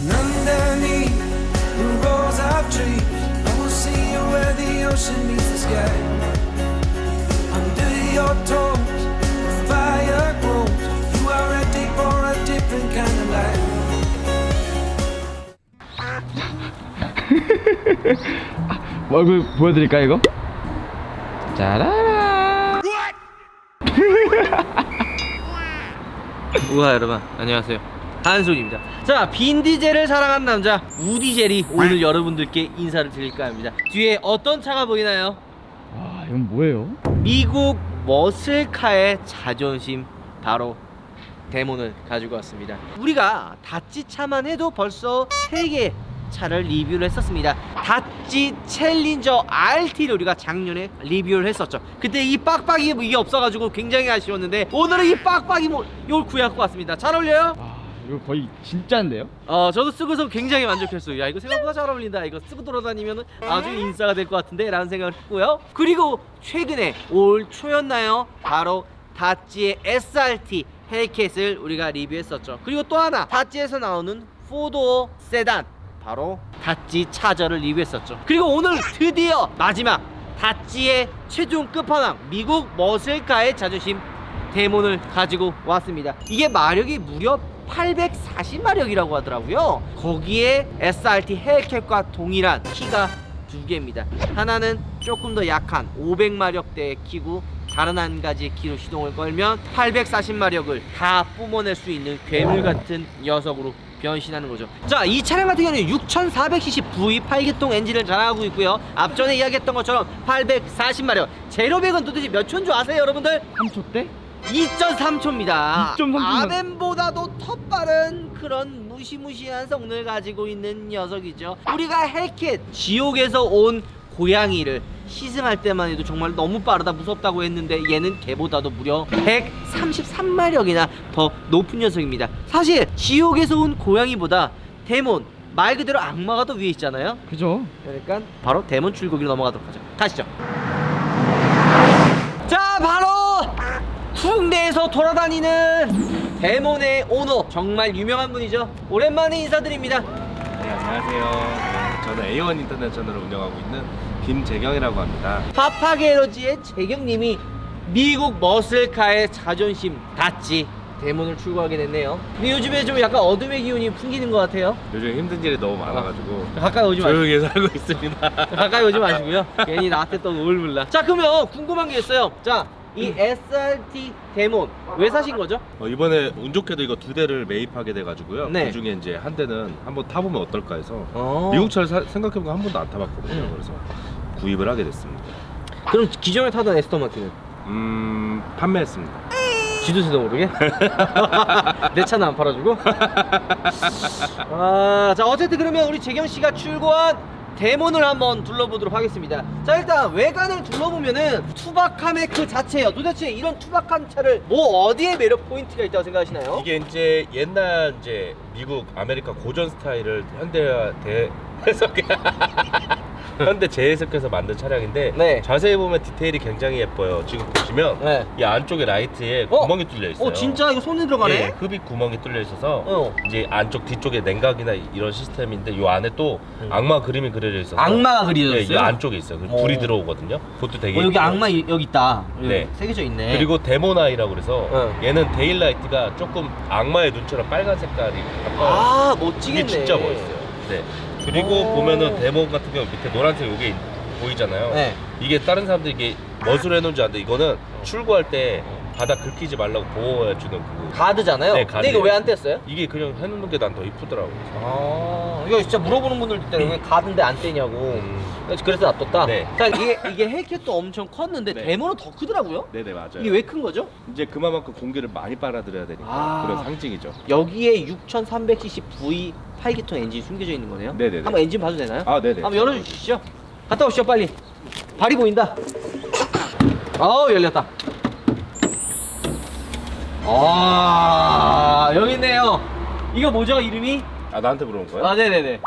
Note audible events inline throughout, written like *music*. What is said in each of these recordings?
And underneath the rows of trees, I will see you where the ocean meets the sky. Under your toes, the fire grows. You are ready for a different kind of life. 얼굴 보여드릴까 이거? 짜라라 우와 여러분 안녕하세요 한솔입니다 자 빈디젤을 사랑하는 남자 우디젤이 오늘 여러분들께 인사를 드릴까 합니다 뒤에 어떤 차가 보이나요? 와 이건 뭐예요? 미국 머슬카의 자존심 바로 데몬을 가지고 왔습니다 우리가 다찌 차만 해도 벌써 3개 차를 리뷰를 했었습니다 다찌 챌린저 RT를 우리가 작년에 리뷰를 했었죠 그때 이 빡빡이 이게 없어가지고 굉장히 아쉬웠는데 오늘은 이 빡빡이 뭐 이걸 구해갖고 왔습니다 잘 어울려요? 와 이거 거의 진짜인데요? 어 저도 쓰고서 굉장히 만족했어요. 야 이거 생각보다 잘 어울린다. 이거 쓰고 돌아다니면 아주 인싸가 될 것 같은데? 라는 생각을 했고요. 그리고 최근에 올 초였나요? 바로 다찌의 SRT 헬켓을 우리가 리뷰했었죠. 그리고 또 하나 다찌에서 나오는 포도어 세단. 바로 다찌 차저를 리뷰했었죠. 그리고 오늘 드디어 마지막 다찌의 최종 끝판왕 미국 머슬카의 자존심 데몬을 가지고 왔습니다. 이게 마력이 무려 840마력이라고 하더라고요. 거기에 SRT 헬캡과 동일한 키가 두 개입니다. 하나는 조금 더 약한 500마력대의 키고 다른 한 가지 키로 시동을 걸면 840마력을 다 뿜어낼 수 있는 괴물 같은 녀석으로 변신하는 거죠. 자, 이 차량 같은 경우는 6400cc V8기통 엔진을 자랑하고 있고요. 앞전에 이야기했던 것처럼 840마력. 제로백은 도대체 몇 초인 줄 아세요, 여러분들? 3초 때? 2.3초입니다. 2.3 초면- 아벤보다도 더 빠른 그런 무시무시한 성능을 가지고 있는 녀석이죠. 우리가 헬켓 지옥에서 온 고양이를 시승할 때만 해도 정말 너무 빠르다 무섭다고 했는데 얘는 걔보다도 무려 133마력이나 더 높은 녀석입니다. 사실 지옥에서 온 고양이보다 데몬 말 그대로 악마가 더 위에 있잖아요. 그죠? 그러니까 바로 데몬 출고기로 넘어가도록 하죠. 가시죠. 자, 바로 국내에서 돌아다니는 데몬의 오너 정말 유명한 분이죠. 오랜만에 인사드립니다. 네, 안녕하세요. 네, 저는 A1 인터내셔널을 운영하고 있는 김재경이라고 합니다. 파파게러지의 재경님이 미국 머슬카의 자존심 닿지 데몬을 출고하게 됐네요. 근데 요즘에 좀 약간 어둠의 기운이 풍기는 것 같아요. 요즘 힘든 일이 너무 많아가지고 가까이 오지 마시고. 조용히 살고 있습니다. 가까이 오지 마시고요. 괜히 나한테 또 울물라. 자, 그러면 궁금한 게 있어요. 자, 이 SRT 데몬 왜 사신 거죠? 어, 이번에 운 좋게도 이거 두 대를 매입하게 돼가지고요. 네. 그 중에 이제 한 대는 한번 타보면 어떨까 해서 어. 미국 차를 사- 생각해보면 한 번도 안 타봤거든요. 음. 그래서 구입을 하게 됐습니다. 그럼 기존에 타던 에스턴 마틴은 음, 판매했습니다. 쥐도새도 모르게? *laughs* 내 차는 안 팔아주고? 아, 자 어쨌든 그러면 우리 재경 씨가 출고한 데몬을 한번 둘러보도록 하겠습니다. 자 일단 외관을 둘러보면은 투박함의 그 자체예요. 도대체 이런 투박한 차를 뭐 어디에 매력 포인트가 있다고 생각하시나요? 이게 이제 옛날 이제 미국 아메리카 고전 스타일을 현대화 대 해석 *laughs* 현대 재해석해서 만든 차량인데 네. 자세히 보면 디테일이 굉장히 예뻐요. 지금 보시면 네. 이 안쪽에 라이트에 어? 구멍이 뚫려 있어요. 어 진짜 이거 손에 들어가네? 예, 흡입 구멍이 뚫려 있어서 어. 이제 안쪽 뒤쪽에 냉각이나 이런 시스템인데 이 안에 또 음. 악마 그림이 그려져 있어서 악마가 예, 그려졌어요? 이 안쪽에 있어요. 그 어. 불이 들어오거든요. 그것도 되게 어, 여기 예뻐요. 악마 이- 여기 있다. 여기 네. 새겨져 있네. 그리고 데모나이라고 그래서 어. 얘는 데일라이트가 조금 악마의 눈처럼 빨간 색깔이 가까워요. 아 이게 멋지겠네. 진짜 멋있어요. 네. 그리고 오. 보면은 데모 같은 경우 밑에 노란색 이게 보이잖아요. 네. 이게 다른 사람들이 이게 멋으로 해놓은지 아는데 이거는 출고할 때 바닥 긁히지 말라고 보호해주는 그 가드잖아요. 네, 근데 이거 가드예요. 왜안 뗐어요? 이게 그냥 해놓는 게 난 더 이쁘더라고. 아, 이거 진짜 물어보는 분들도 있잖아요. 왜 가든데 안 떼냐고. 음. 그래서 놔뒀다. 네. 자, 이게, 이게 헬켓도 엄청 컸는데 네. 데모는 더 크더라고요. 네네 맞아요. 이게 왜 큰 거죠? 이제 그만큼 공기를 많이 빨아들여야 되니까 아. 그런 상징이죠. 여기에 6300cc V 8기통 엔진 이 숨겨져 있는 거네요. 네네네. 한번 엔진 봐도 되나요? 아 네네. 한번 열어주시죠. 갔다 오시죠, 빨리. 발이 보인다. 어우, 열렸다. 아, 여기 있네요. 이거 뭐죠, 이름이? 아 나한테 물어본 거야? 아, 네네네.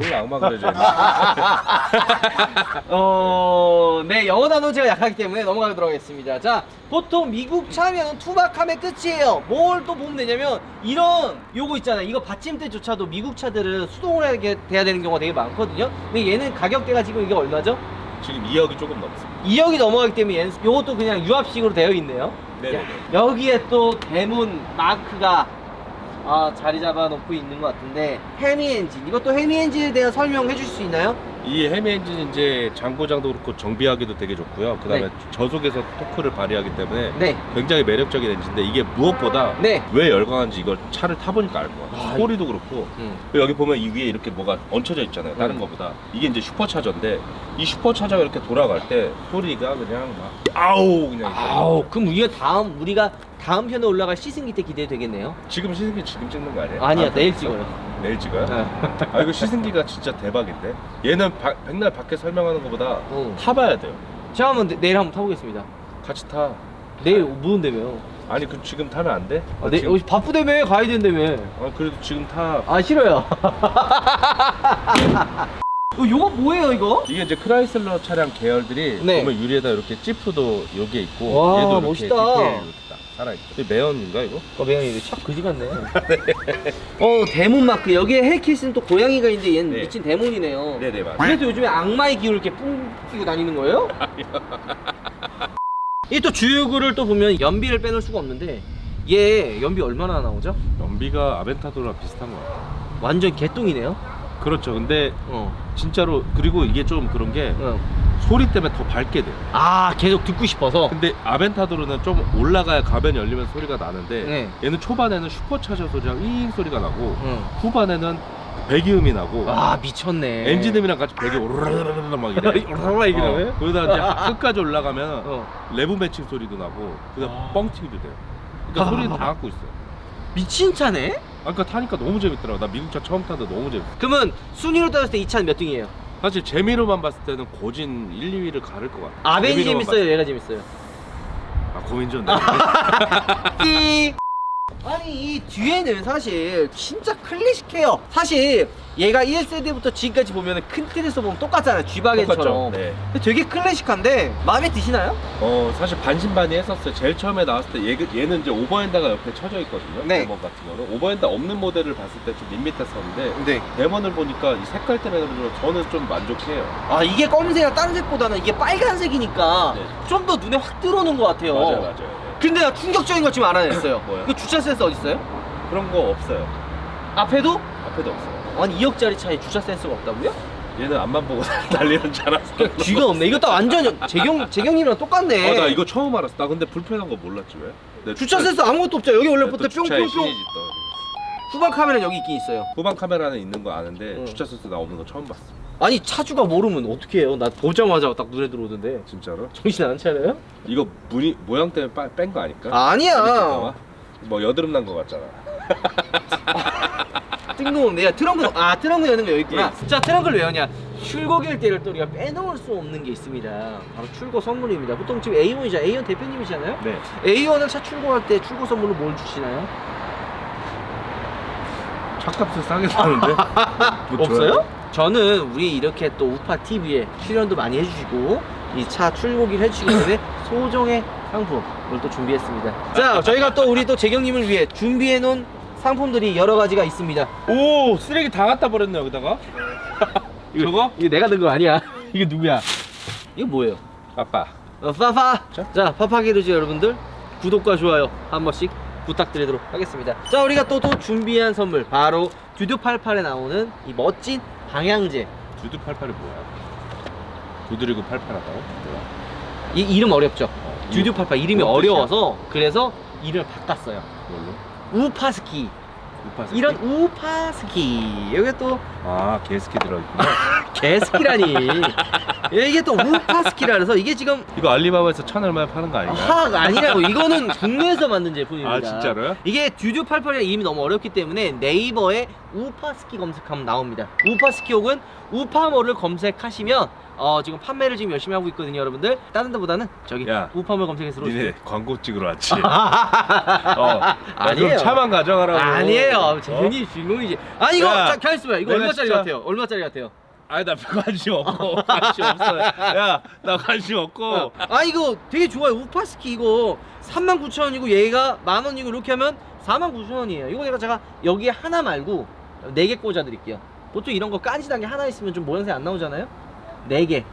몰라 악마 있네. *laughs* 어, 네, 영어 단어 제가 약하기 때문에 넘어가도록 하겠습니다. 자, 보통 미국 차면 투박하면 끝이에요. 뭘 또 보면 되냐면, 이런, 요거 있잖아요. 이거 받침대조차도 미국 차들은 수동으로 하게 돼야 되는 경우가 되게 많거든요. 근데 얘는 가격대가 지금 이게 얼마죠? 지금 2억이 조금 넘습니다. 2억이 넘어가기 때문에 얘는 요것도 그냥 유압식으로 되어 있네요. 네네네. 야, 여기에 또 대문 마크가 아, 자리 잡아 놓고 있는 것 같은데 해미 엔진 이것도 해미 엔진에 대한 설명해 주실 수 있나요? 이 헤미 엔진 이제 장고장도 그렇고 정비하기도 되게 좋고요. 그다음에 네. 저속에서 토크를 발휘하기 때문에 네. 굉장히 매력적인 엔진인데 이게 무엇보다 네. 왜 열광하는지 이걸 차를 타보니까 알 거야. 아, 소리도 그렇고 음. 여기 보면 이 위에 이렇게 뭐가 얹혀져 있잖아요. 다른 음. 거보다 이게 이제 슈퍼차저인데 이 슈퍼차저가 이렇게 돌아갈 때 소리가 그냥 막 아우 그냥 아우, 그럼 우리가 다음 우리가 다음 편에 올라갈 시승기 때 기대 되겠네요. 지금 시승기 지금 찍는 거 아니에요? 아니야, 아, 내일? 찍어요. 내일 찍어요? 네. 아 이거 시승기가 진짜 대박인데 얘는 바- 백날 밖에 설명하는 것보다 응. 타봐야 돼요. 제가 한번 내- 내일 한번 타보겠습니다. 같이 타. 내일 무은데며. 아니 그 지금 타면 안 돼? 아, 내, 지금, 어, 바쁘다며 가야 된다며. 아 그래도 지금 타. 아 싫어요. *laughs* 어, 요거 뭐예요 이거? 이게 이제 크라이슬러 차량 계열들이 네. 보면 유리에다 이렇게 지프도 여기에 있고 와, 멋있다. 디테일이 이렇게 딱 살아있고 이게 매연인가 이거? 어 매형이 이거 참 그지 같네. *laughs* 어 대문 마크 여기에 헬킷은 또 고양이가 있는데 얘는 네. 미친 대문이네요. 네네 맞아요 그래서 요즘에 악마의 기운을 이렇게 뿜기고 다니는 거예요? *laughs* 이 또 주유구를 또 보면 연비를 빼놓을 수가 없는데 얘 연비 얼마나 나오죠? 연비가 아벤타도랑 비슷한 것 같아요 완전 개똥이네요. 그렇죠 근데 어. 진짜로 그리고 이게 좀 그런 게 어. 소리 때문에 더 밝게 돼요 아 계속 듣고 싶어서. 근데 아벤타도로는 좀 올라가야 가변이 열리면 소리가 나는데 네. 얘는 초반에는 슈퍼차저 소리랑 윙 소리가 나고 응. 후반에는 배기음이 나고 와 미쳤네. 엔진음이랑 같이 배기 *laughs* 오르르르르 막 이래 얼마나 이기려면? 어, 그러다 이제 *laughs* 끝까지 올라가면 어. 레브 매칭 소리도 나고 그다음 아. 뻥튀기도 돼요 그러니까 소리는 다 *laughs* 갖고 있어요 미친 차네? 아, 그러니까 타니까 너무 재밌더라고 나 미국 차 처음 타는데 너무 재밌어 그러면 순위로 따졌을 때 이 차는 몇 등이에요? 사실 재미로만 봤을 때는 고진 1, 2위를 가를 것 같아 아벤이 재미로만 재밌어요, 얘가 재밌어요. 봤을 때. 아 고민. *laughs* *laughs* 띠. 아니 이 뒤에는 사실 진짜 클래식해요. 사실 얘가 1세대부터 지금까지 보면 큰 틀에서 보면 똑같잖아요. 쥐바겐처럼. 똑같죠? 네. 근데 되게 클래식한데 마음에 드시나요? 어 사실 반신반의 했었어요. 제일 처음에 나왔을 때 얘, 얘는 이제 오버핸드가 옆에 쳐져 있거든요. 네. 데몬 같은 거는 오버핸드 없는 모델을 봤을 때 좀 밋밋했었는데 네. 데몬을 보니까 이 색깔 때문에 그런지 저는 좀 만족해요. 아 이게 검은색이랑 다른 색보다는 이게 빨간색이니까 네. 좀 더 눈에 확 들어오는 것 같아요. 맞아요, 맞아요. 네. 근데 나 충격적인 거 지금 알아냈어요. *laughs* 뭐요? 그 주차 센서 어디 있어요? 그런 거 없어요. 앞에도? 앞에도 없어요. 아니 2억짜리 차에 주차 센서가 없다고요? 얘는 앞만 보고 *laughs* 달리는 줄 알았어. 귀가 없네. 이거 딱 완전 재경 재경님이랑 똑같네. 어, 나 이거 처음 알았어. 나 근데 불편한 거 몰랐지 왜? 내 주차 센서 아무것도 없죠. 여기 원래 또 보통 뿅뿅뿅. 후방 카메라 여기 있긴 있어요. 후방 카메라는 있는 거 아는데 응. 주차 센서 나 없는 거 처음 봤어. 아니 차주가 모르면 어떻게 해요? 나 보자마자 딱 눈에 들어오던데. 진짜로? 정신 안 차려요? 이거 무늬 모양 때문에 뺀 거 아닐까? 아니야. 뭐 여드름 난 거 같잖아. *laughs* 뜬금없네. 야 트렁크 아 트렁크 여는 거 여기 있구나. 예. 자 트렁크를 왜 여냐? 출고길 때를 또 우리가 빼놓을 수 없는 게 있습니다. 바로 출고 선물입니다. 보통 지금 A1이자 A1 대표님이시잖아요. 네. A1을 차 출고할 때 출고 선물로 뭘 주시나요? 차값을 싸게 사는데 *laughs* 뭐 줘요? 저는 우리 이렇게 또 우파 TV에 출연도 많이 해주시고 이 차 출고기를 해주시기 때문에 소정의 상품을 또 준비했습니다. 자, 저희가 또 우리 또 재경님을 위해 준비해 놓은 상품들이 여러 가지가 있습니다. 오 쓰레기 다 갖다 버렸네 여기다가. *laughs* 저거? 이거 내가 넣은 거 아니야? 이게 누구야? 이거 뭐예요? 아빠. 어, 파파. 자. 자, 파파게르즈 여러분들 구독과 좋아요 한 번씩 부탁드리도록 하겠습니다. 자, 우리가 또 또 준비한 선물 바로 듀드 88에 나오는 이 멋진 방향제. 두두 88이 뭐야? 두드리고 88하다고? 뭐야? 이 이름 어렵죠? 어, 88 이름이 뜻이야? 어려워서 그래서 이름을 바꿨어요. 뭘로? 우파스키. 우파스. 이런 우파스키. 여기 또아 게스키 들어있구나. *laughs* 개스키라니. 이게 또 우파스키라 그래서 이게 지금 이거 알리바바에서 천 얼마에 파는 거 아닌가요? 화학 아니라고 이거는 국내에서 만든 제품입니다. 아, 진짜로요? 이게 듀듀 88이라는 이름이 너무 어렵기 때문에 네이버에 우파스키 검색하면 나옵니다. 우파스키 혹은 우파몰을 검색하시면 어, 지금 판매를 지금 열심히 하고 있거든요, 여러분들. 다른 데보다는 저기 야, 우파몰 검색해서 니네. 광고 찍으러 왔지. *laughs* 어, 아니에요. 그럼 차만 가져가라고. 아니에요. 어? 재현이 주인공이지. 아니 이거 야, 자, 가만 있어봐. 이거 내가 얼마짜리 진짜- 같아요? 얼마짜리 같아요? 아니 나 관심 *laughs* 없고 관심 없어. 야, 나 관심 없고. 아 이거 되게 좋아요. 우파스키 이거 39,000원이고 얘가 만 원이고 이렇게 하면 49,000원이에요. 이거 내가 제가 여기에 하나 말고 네 개 꽂아 드릴게요. 보통 이런 거 깐지단 게 하나 있으면 좀 모양새 안 나오잖아요. 네 개.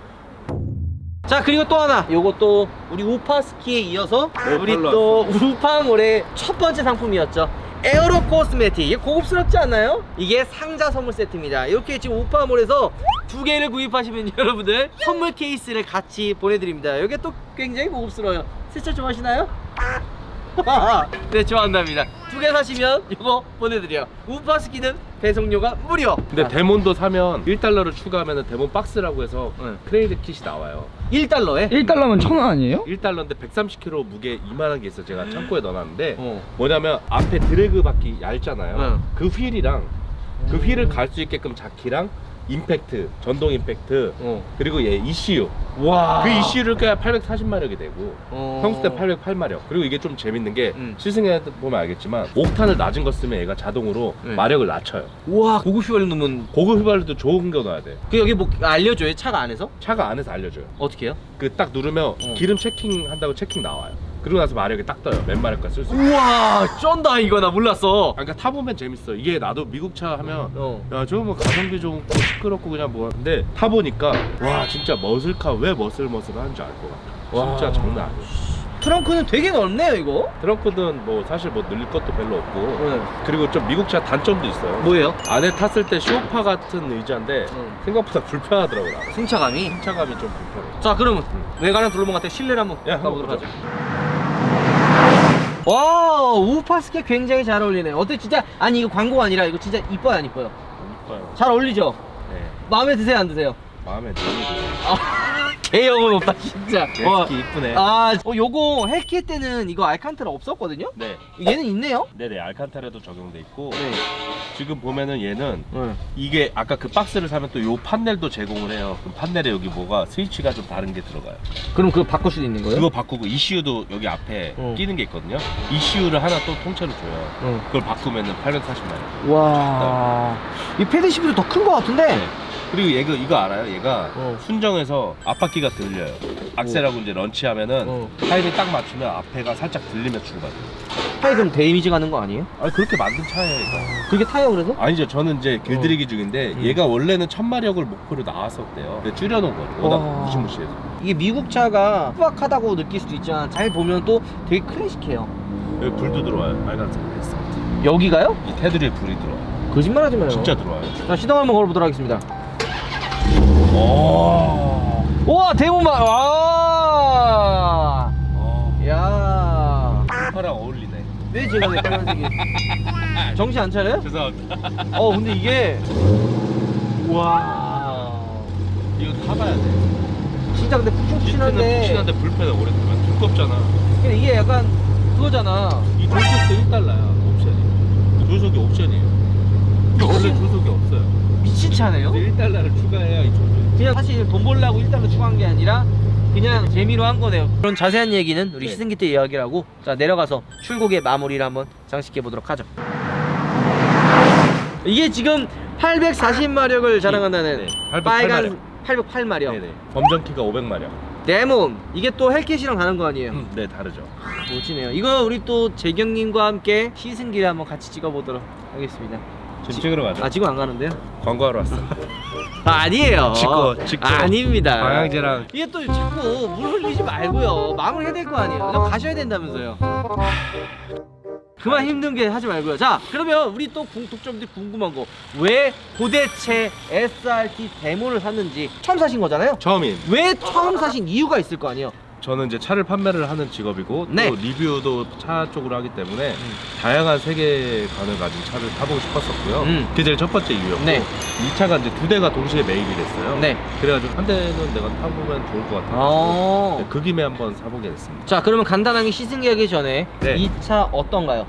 자 그리고 또 하나. 요것도 우리 우파스키에 이어서 우리 팔로 또 우파몰의 첫 번째 상품이었죠. 에어로 코스메틱 이게 고급스럽지 않나요? 이게 상자 선물 세트입니다. 이렇게 지금 우파몰에서 두 개를 구입하시면 *laughs* 여러분들 선물 케이스를 같이 보내드립니다. 이게 또 굉장히 고급스러워요. 세차 좀 하시나요? *laughs* 네 좋아한답니다. 두 개 사시면 이거 보내드려요. 우파스키는 배송료가 무료 근데 아, 데몬도 사면 1달러를 추가하면 데몬 박스라고 해서 네. 크레이드 kit이 나와요. 1달러에 1달러면 천 원 아니에요? 1달러인데 130kg 무게 이만한 게 있어. 제가 창고에 넣어놨는데 어. 뭐냐면 앞에 드래그 바퀴 얇잖아요. 응. 그 휠이랑 그 휠을 갈 수 있게끔 자키랑 임팩트, 전동 임팩트 어. 그리고 얘 ECU 와. 그 ECU를 껴야 840마력이 되고 어. 평소 때 808마력 그리고 이게 좀 재밌는 게 음. 시승해 보면 알겠지만 옥탄을 낮은 거 쓰면 얘가 자동으로 네. 마력을 낮춰요 우와 고급 휘발유 넣으면 고급 휘발유도 좋은 거 넣어야 돼 그 여기 뭐 알려줘요 차가 안에서 차가 안에서 알려줘요 어떻게 해요? 그 딱 누르면 기름 체킹 한다고 체킹 나와요 그러고 나서 마력이 딱 떠요 맨 마력까지 쓸 수 있어 우와 쩐다 이거 나 몰랐어 그러니까 타보면 재밌어 이게 나도 미국 차 하면 어. 야 저거 뭐 가성비 좋고 시끄럽고 그냥 뭐 근데 타보니까 와 진짜 머슬카 왜 머슬머슬 하는지 알 것 같아 와. 진짜 장난 아니야 트렁크는 되게 넓네요 이거 트렁크는 뭐 사실 뭐 늘릴 것도 별로 없고 네. 그리고 좀 미국 차 단점도 있어요 뭐예요? 안에 탔을 때 쇼파 같은 의자인데 응. 생각보다 불편하더라고요. 승차감이 승차감이 좀 불편해 자 그러면 외관을 둘러본 것 같아 실내를 한번 야, 가보도록. 하죠 와 우파 스케 굉장히 잘 어울리네 어때 진짜 아니 이거 광고가 아니라 이거 진짜 이뻐요 안 이뻐요? 이뻐요 잘 어울리죠? 네 마음에 드세요 안 드세요? 마음에 들어요 아 개영은 없다 진짜 와. 특히 이쁘네 아 어, 요거 헬키 때는 이거 알칸테라 없었거든요? 네 얘는 있네요? 네네 알칸타라도 적용돼 있고 네. 지금 보면은 얘는 네. 이게 아까 그 박스를 사면 또 요 판넬도 제공을 해요 그럼 판넬에 여기 뭐가 스위치가 좀 다른 게 들어가요 그럼 그거 바꿀 수도 있는 거예요? 그거 바꾸고 ECU도 여기 앞에 어. 끼는 게 있거든요 ECU를 하나 또 통째로 줘요 응. 그걸 바꾸면은 840만 원 와. 이 패드 시프트 더큰 거 같은데? 네. 그리고 얘가 이거 알아요? 얘가 어. 순정에서 앞 바퀴가 들려요. 악셀하고 이제 런치하면은 어. 타임이 딱 맞추면 앞에가 살짝 들리면 출발. 타이 그럼 데미지 가는 거 아니에요? 아니 그렇게 만든 차예요, 이거. 그게 타요 그래서? 아니죠. 저는 이제 길들이기 중인데 음. 얘가 원래는 천마력을 목표로 나왔었대요. 근데 줄여놓은 거예요. 워낙 와. 무시무시해서. 이게 미국 차가 후박하다고 느낄 수도 있지만 잘 보면 또 되게 클래식해요. 여기 불도 들어와요. 빨간색 됐어. 여기가요? 이 테두리에 불이 들어와요. 거짓말하지 마요. 진짜 들어와요. 자 시동 한번 걸어보도록 하겠습니다. 오. 와 대문만 와. 어. 야. 파랑 어울리네. 왜 제가 왜 빨간색이? *laughs* 정신 안 차려요? 죄송합니다. 어 근데 이게 와. 이거 타봐야 돼. 진짜 근데 푹신푹신한데. 푹신한데 불편해. 오래 타면 두껍잖아. 근데 이게 약간 그거잖아. 이 조석도 1달러야 옵션이 조석이 옵션이에요 원래 조석이 없어요 미친 차네요. 근데 1달러를 추가해야 이 그냥 사실 돈 벌려고 일단은 추가한 게 아니라 그냥 재미로 한 거네요. 그런 자세한 얘기는 우리 네. 시승기 때 이야기라고 자 내려가서 출국의 마무리를 한번 장식해 보도록 하죠. 이게 지금 840마력을 자랑한다는 네, 808 빨간 808마력 네네 검정키가 500마력 레몬 이게 또 헬켓이랑 다른 거 아니에요? 네 다르죠 멋지네요. 이거 우리 또 재경님과 함께 시승기를 한번 같이 찍어보도록 하겠습니다. 지금 찍으러 가죠 아 지금 안 가는데요? 광고하러 왔어 아, 아니에요. 찍고, 찍고. 아닙니다. 방향제랑 이게 또 자꾸 물 흘리지 말고요. 마무리 해야 될 거 아니에요. 그냥 가셔야 된다면서요. *sighs* 그만 힘든 게 하지 말고요. 자, 그러면 우리 또 구- 독점들이 궁금한 거. 왜 도대체 SRT 데모를 샀는지 처음 사신 거잖아요? 처음인 왜 처음 사신 이유가 있을 거 아니에요? 저는 이제 차를 판매를 하는 직업이고 네. 또 리뷰도 차 쪽으로 하기 때문에 다양한 세계관을 가진 차를 타보고 싶었었고요 음. 그게 제일 첫 번째 이유였고 네. 이 차가 이제 두 대가 동시에 매입이 됐어요 네. 그래가지고 한 대는 내가 타보면 좋을 것 같아요 어. 그 김에 한번 사보게 됐습니다. 자, 그러면 간단하게 시승하기 전에 네. 이 차 어떤가요?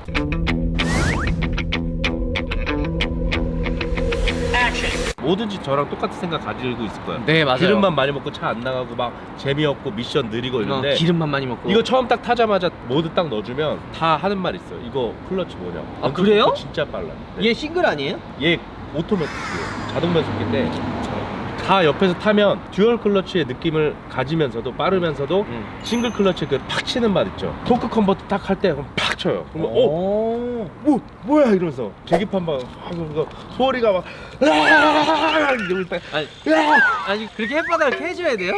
뭐든지 저랑 똑같은 생각 가지고 있을 거야. 네 맞아요. 기름만 많이 먹고 차 안 나가고 막 재미없고 미션 느리고 어, 이런데 기름만 많이 먹고. 이거 처음 딱 타자마자 모두 딱 넣어주면 다 하는 말 있어. 이거 클러치 뭐냐? 아, 그래요? 진짜 빨라. 얘 싱글 아니에요? 얘 오토매틱이에요. 자동 변속기인데 다 옆에서 타면 듀얼 클러치의 느낌을 가지면서도 빠르면서도 응. 싱글 클러치 그 팍 치는 맛 있죠. 토크 컨버트 딱 할때팍 쳐요. 그러면 어, 오. 뭐 뭐야 이러면서 계기판 막 하고 소리가 막 으아! 이러면서 딱 아니! 아니 그렇게 햇바닥을 캐줘야 돼요?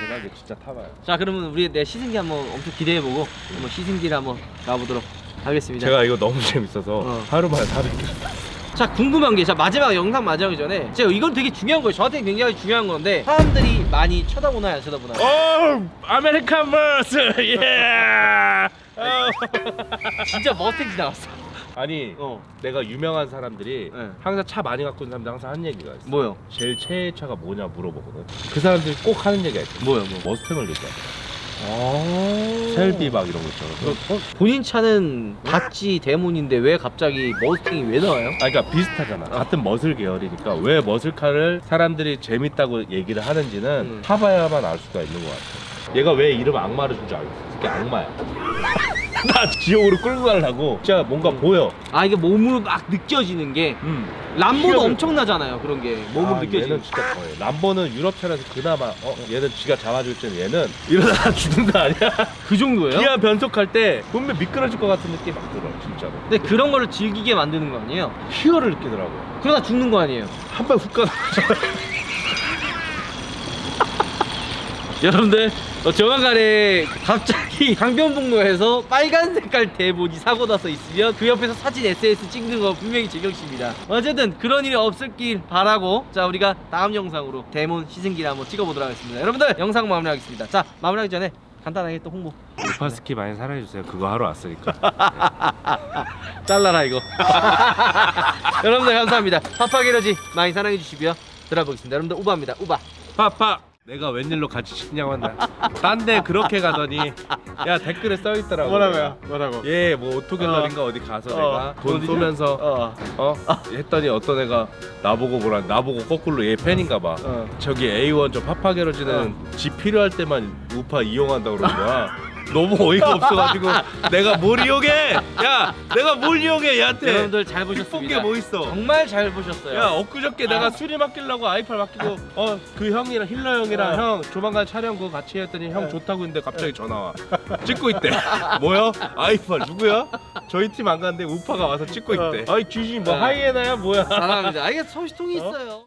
대박이 진짜 타봐요. 자 그러면 우리 내 시승기 한번 엄청 기대해보고 한번 시승기를 한번 가보도록 하겠습니다. 제가 이거 너무 재밌어서 어. 하루 만에 400km. 자 궁금한 게자 마지막 영상 마지막이 전에 제가 이건 되게 중요한 거예요. 저한테 굉장히 중요한 건데 사람들이 많이 쳐다보나요 안 쳐다보나요? 오 아메리칸 버스 예. 어. 진짜 머스탱 지나갔어. 아니 어 내가 유명한 사람들이 네. 항상 차 많이 갖고 있는 사람들 항상 하는 얘기가 있어. 뭐요? 제일 최애 차가 뭐냐 물어보거든. 그 사람들이 꼭 하는 얘기가 있어. 뭐요 뭐? 머스탱을 얘기해. 아 셀비 막 이런 거 있잖아. 어, 본인 차는 다찌 데몬인데 왜 갑자기 머스탱이 왜 나와요? 아, 그러니까 비슷하잖아. 어. 같은 머슬 계열이니까 왜 머슬카를 사람들이 재밌다고 얘기를 하는지는 음. 타봐야만 알 수가 있는 것 같아. 얘가 왜 이름 악마를 준 줄 알겠어. 그게 악마야. *laughs* 나 지옥으로 끌고 가려고. 진짜 뭔가 보여. 아 이게 몸으로 막 느껴지는 게 음. 람보도 희열을- 엄청나잖아요 그런 게 몸으로 아, 느껴지는 얘는 진짜 거예요. 람보는 유럽 차라서 그나마 어 얘는 지가 잡아줄 때는 얘는 이러다가 *laughs* 죽는 거 아니야? 그 정도예요? 기아 변속할 때 분명 미끄러질 것 같은 느낌 막 들어 진짜로. 근데 그런 거를 즐기게 만드는 거 아니에요? 희열을 느끼더라고요. 그러다 죽는 거 아니에요? 한발훅 가서 *laughs* *laughs* 여러분들 어, 조만간에 갑자기 *laughs* 강변북로에서 빨간 색깔 대본이 사고 나서 있으면 그 옆에서 사진 SS 찍는 거 분명히 제 몫입니다. 어쨌든 그런 일이 없을길 바라고 자 우리가 다음 영상으로 대몬 시승기를 한번 찍어보도록 하겠습니다. 여러분들 영상 마무리하겠습니다. 자 마무리하기 전에 간단하게 또 홍보. 우파스키 많이 사랑해주세요. 그거 하러 왔으니까. *laughs* 잘라라 이거. 여러분들 감사합니다. 파파게러지 많이 사랑해 주시고요. 들어보겠습니다. 여러분들 우바입니다. 우바. 파파. 내가 웬일로 같이 식냐고 한다. 딴 데 그렇게 가더니 야 댓글에 써 있더라고. 뭐라고 예, 뭐 오토갤러리인가 어. 디 가서 어. 내가 돈 어디죠? 쏘면서 어. 어 했더니 어떤 애가 나보고 뭐라 나보고 거꾸로 얘 팬인가 봐. 어. 저기 A1 저 파파게러지는 지 필요할 때만 우파 이용한다 그러는 거야. 너무 어이가 없어가지고 내가 뭘 이용해? 야, 내가 뭘 이용해 얘한테? 여러분들 잘 보셨습니다. 게 뭐 있어? 정말 잘 보셨어요. 야 엊그저께 내가 수리 맡기려고 아이팔 맡기고 어 그 형이랑 힐러 형이랑 어. 형 조만간 촬영 그거 같이 했더니 형 좋다고 했는데 갑자기 전화 와. 찍고 있대. 뭐야? 아이팔 누구야? 저희 팀 안 갔는데 우파가 와서 찍고 있대. 아이 귀신 뭐 어. 하이에나야 뭐야? 사랑합니다. 아 이게 소식통이 있어요